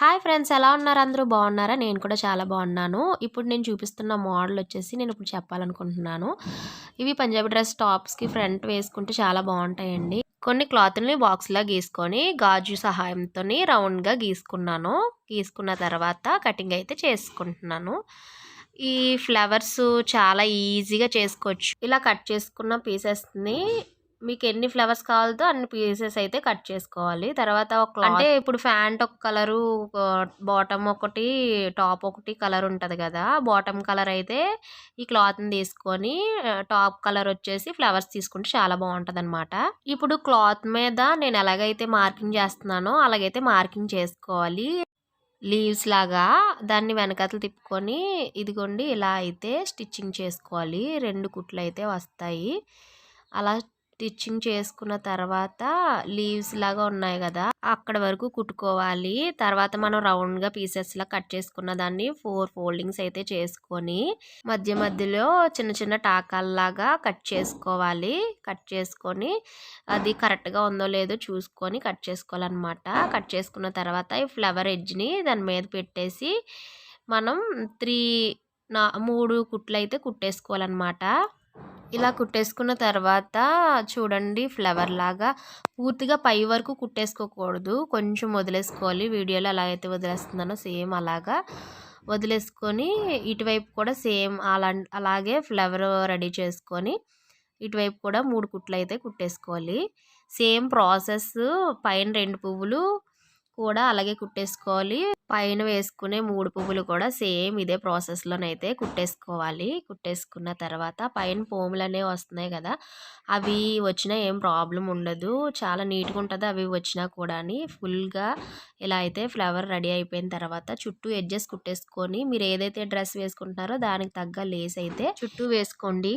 Hi friends ఎలా ఉన్నారు? అందరూ బాగున్నారా? నేను కూడా చాలా బాగున్నాను. ఇప్పుడు నేను చూపిస్తున్న మోడల్ వచ్చేసి నేను ఇప్పుడు చెప్పాలనుకుంటున్నాను. ఇవి పంజాబీ డ్రెస్ టాప్స్కి ఫ్రంట్ వేసుకుంటే చాలా బాగుంటాయండి. కొన్ని క్లాత్ని బాక్స్లా గీసుకొని గాజు సహాయంతో రౌండ్గా గీసుకున్నాను. గీసుకున్న తర్వాత కటింగ్ అయితే చేసుకుంటున్నాను. ఈ ఫ్లవర్స్ చాలా ఈజీగా చేసుకోవచ్చు. ఇలా కట్ చేసుకున్న పీసెస్ని మీకు ఎన్ని ఫ్లవర్స్ కావాలో అన్ని పీసెస్ అయితే కట్ చేసుకోవాలి. తర్వాత ఒక అంటే ఇప్పుడు ఫ్యాంట్ ఒక కలరు బాటమ్ ఒకటి టాప్ ఒకటి కలర్ ఉంటుంది కదా. బాటమ్ కలర్ అయితే ఈ క్లాత్ని తీసుకొని టాప్ కలర్ వచ్చేసి ఫ్లవర్స్ తీసుకుంటే చాలా బాగుంటుంది అనమాట ఇప్పుడు క్లాత్ మీద నేను ఎలాగైతే మార్కింగ్ చేస్తున్నానో అలాగైతే మార్కింగ్ చేసుకోవాలి. లీవ్స్ లాగా దాన్ని వెనకతలు తిప్పుకొని ఇదిగోండి ఇలా అయితే స్టిచ్చింగ్ చేసుకోవాలి. రెండు కుట్లు అయితే వస్తాయి. అలా స్టిచ్చింగ్ చేసుకున్న తర్వాత లీవ్స్ లాగా ఉన్నాయి కదా అక్కడ వరకు కుట్టుకోవాలి. తర్వాత మనం రౌండ్గా పీసెస్లా కట్ చేసుకున్న దాన్ని ఫోర్ ఫోల్డింగ్స్ అయితే చేసుకొని మధ్య మధ్యలో చిన్న చిన్న టాకాల్లాగా కట్ చేసుకోవాలి. కట్ చేసుకొని అది కరెక్ట్గా ఉందో లేదో చూసుకొని కట్ చేసుకోవాలన్నమాట. కట్ చేసుకున్న తర్వాత ఈ ఫ్లవర్ ఎడ్జ్ని దాని మీద పెట్టేసి మనం త్రీ నా మూడు కుట్లు అయితే కుట్టేసుకోవాలన్నమాట. ఇలా కుట్టేసుకున్న తర్వాత చూడండి ఫ్లవర్ లాగా పూర్తిగా పై వరకు కుట్టేసుకోకూడదు. కొంచెం వదిలేసుకోవాలి. వీడియోలో ఎలా అయితే వదిలేస్తున్నానో సేమ్ అలాగా వదిలేసుకొని ఇటువైపు కూడా సేమ్ అలా అలాగే ఫ్లవర్ రెడీ చేసుకొని ఇటువైపు కూడా మూడు కుట్లు అయితే కుట్టేసుకోవాలి. సేమ్ ప్రాసెస్ పైన రెండు పువ్వులు కూడా అలాగే కుట్టేసుకోవాలి. పైన వేసుకునే మూడు పువ్వులు కూడా సేమ్ ఇదే ప్రాసెస్లోనైతే కుట్టేసుకోవాలి. కుట్టేసుకున్న తర్వాత పైన పోములు అనేవి వస్తున్నాయి కదా అవి వచ్చినా ఏం ప్రాబ్లం ఉండదు. చాలా నీట్గా ఉంటుంది అవి వచ్చినా కూడా ఫుల్గా ఇలా అయితే ఫ్లవర్ రెడీ అయిపోయిన తర్వాత చుట్టూ ఎడ్జెస్ కుట్టేసుకొని మీరు ఏదైతే డ్రెస్ వేసుకుంటున్నారో దానికి తగ్గ లేస్ అయితే చుట్టూ వేసుకోండి.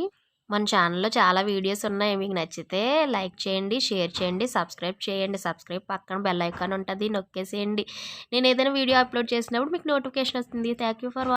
మన ఛానల్లో చాలా వీడియోస్ ఉన్నాయి. మీకు నచ్చితే లైక్ చేయండి షేర్ చేయండి సబ్స్క్రైబ్ చేయండి. సబ్స్క్రైబ్ పక్కన బెల్ ఐకాన్ ఉంటుంది. నొక్కేసేయండి. నేను ఏదైనా వీడియో అప్లోడ్ చేసినప్పుడు మీకు నోటిఫికేషన్ వస్తుంది. Thank for